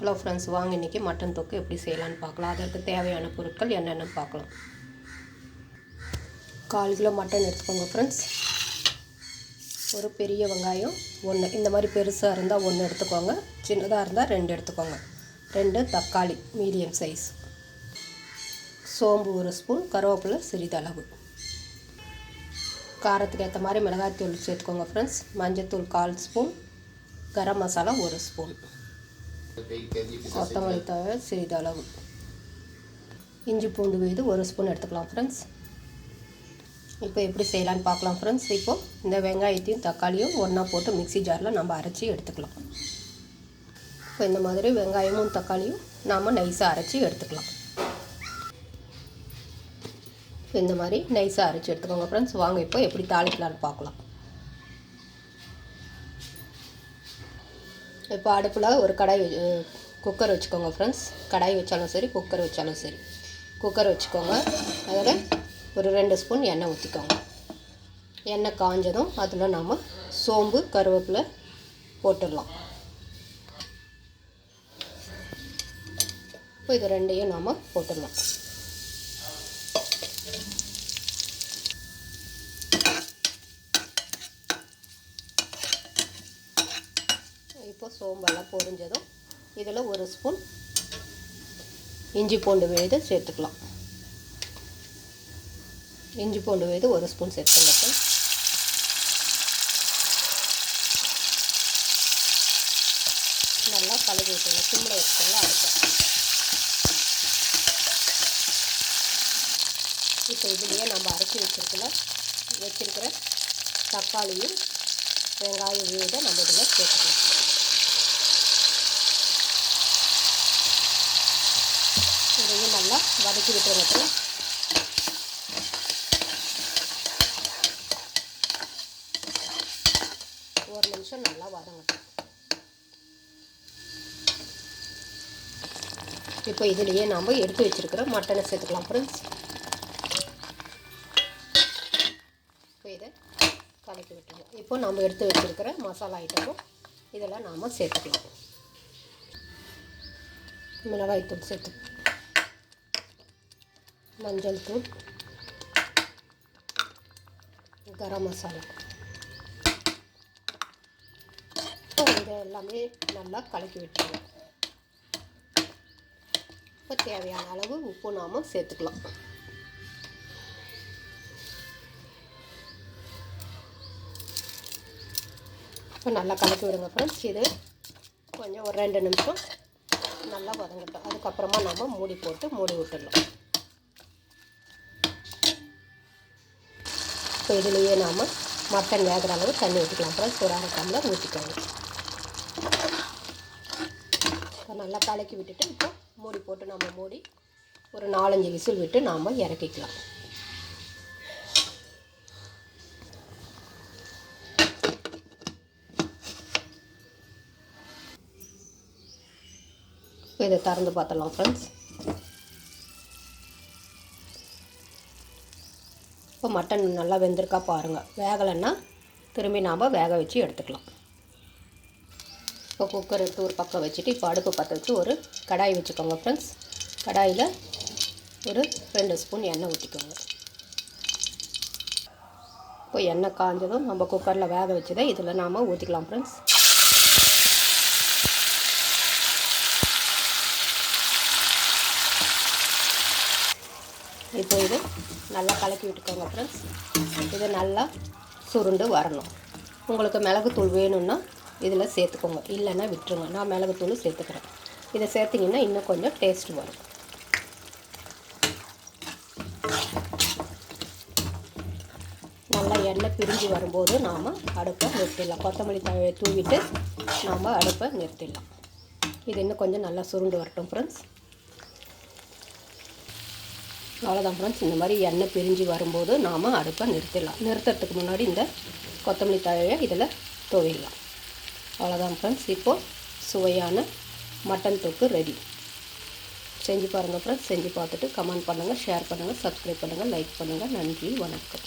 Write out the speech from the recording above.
Hello friends வாங்க இன்றைக்கி mutton தொக்கு எப்படி செய்யலான்னு பார்க்கலாம். அதற்கு தேவையான பொருட்கள் என்னென்னு பார்க்கலாம். கால் கிலோ மட்டன் எடுத்துக்கோங்க ஃப்ரெண்ட்ஸ் ஒரு பெரிய வெங்காயம் ஒன்று இந்த மாதிரி பெருசாக இருந்தால் ஒன்று எடுத்துக்கோங்க. சின்னதாக இருந்தால் ரெண்டு எடுத்துக்கோங்க. ரெண்டு தக்காளி மீடியம் சைஸ் சோம்பு ஒரு ஸ்பூன் கருவேப்பிலை சிறிதளவு. காரத்துக்கு ஏற்ற மாதிரி மிளகாய்த்தூள் சேர்த்துக்கோங்க ஃப்ரெண்ட்ஸ் மஞ்சத்தூள் கால் ஸ்பூன் கரம் மசாலா ஒரு ஸ்பூன் கொத்தமல்லி தழை சிறிதளவு இஞ்சி பூண்டு விழுது ஒரு ஸ்பூன் எடுத்துக்கலாம் ஃப்ரெண்ட்ஸ் இப்போ எப்படி செய்யலான்னு பார்க்கலாம் ஃப்ரெண்ட்ஸ் இப்போது இந்த வெங்காயத்தையும் தக்காளியும் ஒன்றா போட்டு மிக்ஸி ஜாரில் நம்ம அரைச்சி எடுத்துக்கலாம். இப்போ இந்த மாதிரி வெங்காயமும் தக்காளியும் நாம் நைஸாக அரைச்சி எடுத்துக்கலாம். இப்போ இந்த மாதிரி நைஸாக அரைச்சி எடுத்துக்கோங்க ஃப்ரெண்ட்ஸ் வாங்க இப்போ எப்படி தாளிக்கலான்னு பார்க்கலாம். இப்போ அடுப்பில் ஒரு கடாய் குக்கர் வச்சுக்கோங்க ஃப்ரெண்ட்ஸ் கடாய் வச்சாலும் சரி குக்கர் வச்சாலும் சரி. குக்கர் வச்சுக்கோங்க. அதில் ஒரு ரெண்டு ஸ்பூன் எண்ணெய் ஊற்றிக்கோங்க எண்ணெய் காஞ்சதும் அதில் நாம் சோம்பு கருவேப்பிலை போட்டுடலாம். இப்போ இது ரெண்டையும் நாம் போட்டுடலாம். இப்போ சோம்பெல்லாம் பொரிஞ்சதும் இதில் ஒரு ஸ்பூன் இஞ்சி பூண்டு விழுது சேர்த்துக்கலாம். இஞ்சி பூண்டு விழுது ஒரு ஸ்பூன் சேர்த்துக்கலாம். சார் நல்லா கழுவி விட்டுருங்க சிம்மில் வச்சுக்கோங்க அடுத்த இப்போ இதுலேயே நம்ம அரைச்சி வச்சிருக்கல வச்சிருக்கிற தக்காளியும் வெங்காய விழுதை நம்ம இதில் சேர்த்துக்கலாம். நல்லா வதக்கி விட்டுருங்க அப்புறம். ஒரு நிமிஷம் நல்லா வதங்கட்டும் இப்போ இதுலேயே நாம் எடுத்து வச்சுருக்கிற மட்டனை சேர்த்துக்கலாம். ஃப்ரெண்ட்ஸ் இப்போ இதை கலக்கி விட்டுருவோம் இப்போ நம்ம எடுத்து வச்சிருக்கிற மசாலா ஐட்டமும் இதெல்லாம் நாம் சேர்த்துக்கலாம். மிளகாய்த்தூள் சேர்த்துக்கலாம் மஞ்சள் தூள் கரம் மசாலா. இப்போ இதை எல்லாமே நல்லா கலக்கி விட்டுருவோம் இப்போ தேவையான அளவு உப்பு நாம் சேர்த்துக்கலாம். இப்போ நல்லா கலக்கி விடுங்க ஃப்ரெண்ட்ஸ் இது கொஞ்சம் ஒரு ரெண்டு நிமிஷம் நல்லா வதங்கட்டும். அதுக்கப்புறமா நம்ம மூடி போட்டு மூடி விட்டுடலாம். இப்போ இதுலேயே நாம் மட்டன் வேகிற அளவு தண்ணி ஊற்றிக்கலாம் ஃப்ரெண்ட்ஸ் ஒரு அரை டம்ளர் ஊற்றிக்கோங்க இப்போ நல்லா கலக்கி விட்டுட்டு இப்போ மூடி போட்டு நம்ம மூடி ஒரு நாலஞ்சு விசில் விட்டு நாம் இறக்கிக்கலாம். இதை திறந்து பார்த்தலாம் ஃப்ரெண்ட்ஸ் இப்போ மட்டன் நல்லா வெந்திருக்கா பாருங்கள் வேகலைன்னா திரும்பி நாம் வேக வச்சு எடுத்துக்கலாம். இப்போ குக்கர் எடுத்து ஒரு பக்கம் வச்சுட்டு இப்போ அடுப்பு பற்ற வச்சு ஒரு கடாய் வச்சுக்கோங்க ஃப்ரெண்ட்ஸ் கடாயில் ஒரு ரெண்டு ஸ்பூன் எண்ணெய் ஊற்றிக்கோங்க இப்போ எண்ணெய் காஞ்சதும் நம்ம குக்கரில் வேக வச்சதை இதில் நாம் ஊற்றிக்கலாம் ஃப்ரெண்ட்ஸ் இப்போ இது நல்லா கலக்கி விட்டுக்கோங்க ஃப்ரெண்ட்ஸ் இது நல்லா சுருண்டு வரணும். உங்களுக்கு மிளகுத்தூள் வேணும்னா இதில் சேர்த்துக்கோங்க. இல்லைன்னா விட்டுருங்க. நான் மிளகுத்தூள் சேர்த்துக்கிறேன். இதை சேர்த்திங்கன்னா இன்னும் கொஞ்சம் டேஸ்ட் வரும். நல்லா எண்ணெய் பிரிஞ்சு வரும்போது நாம் அடுப்பை நிறுத்திடலாம். கொத்தமல்லி தழையை தூவிட்டு நாம் அடுப்பை நிறுத்திடலாம். இது இன்னும் கொஞ்சம் நல்லா சுருண்டு வரட்டும் ஃப்ரெண்ட்ஸ் அவ்வளோதான் ஃப்ரெண்ட்ஸ் இந்த மாதிரி எண்ணெய் பிரிஞ்சு வரும்போது நாம் அடுப்பை நிறுத்திடலாம். நிறுத்துறதுக்கு முன்னாடி இந்த கொத்தமல்லி தழையை இதில் துவையிடலாம் அவ்வளோதான் ஃப்ரெண்ட்ஸ் இப்போது சுவையான மட்டன் தொக்கு ரெடி செஞ்சு பாருங்கள் ஃப்ரெண்ட்ஸ் செஞ்சு பார்த்துட்டு கமெண்ட் பண்ணுங்கள் ஷேர் பண்ணுங்கள் சப்ஸ்கிரைப் பண்ணுங்கள் லைக் பண்ணுங்கள் நன்றி வணக்கம்.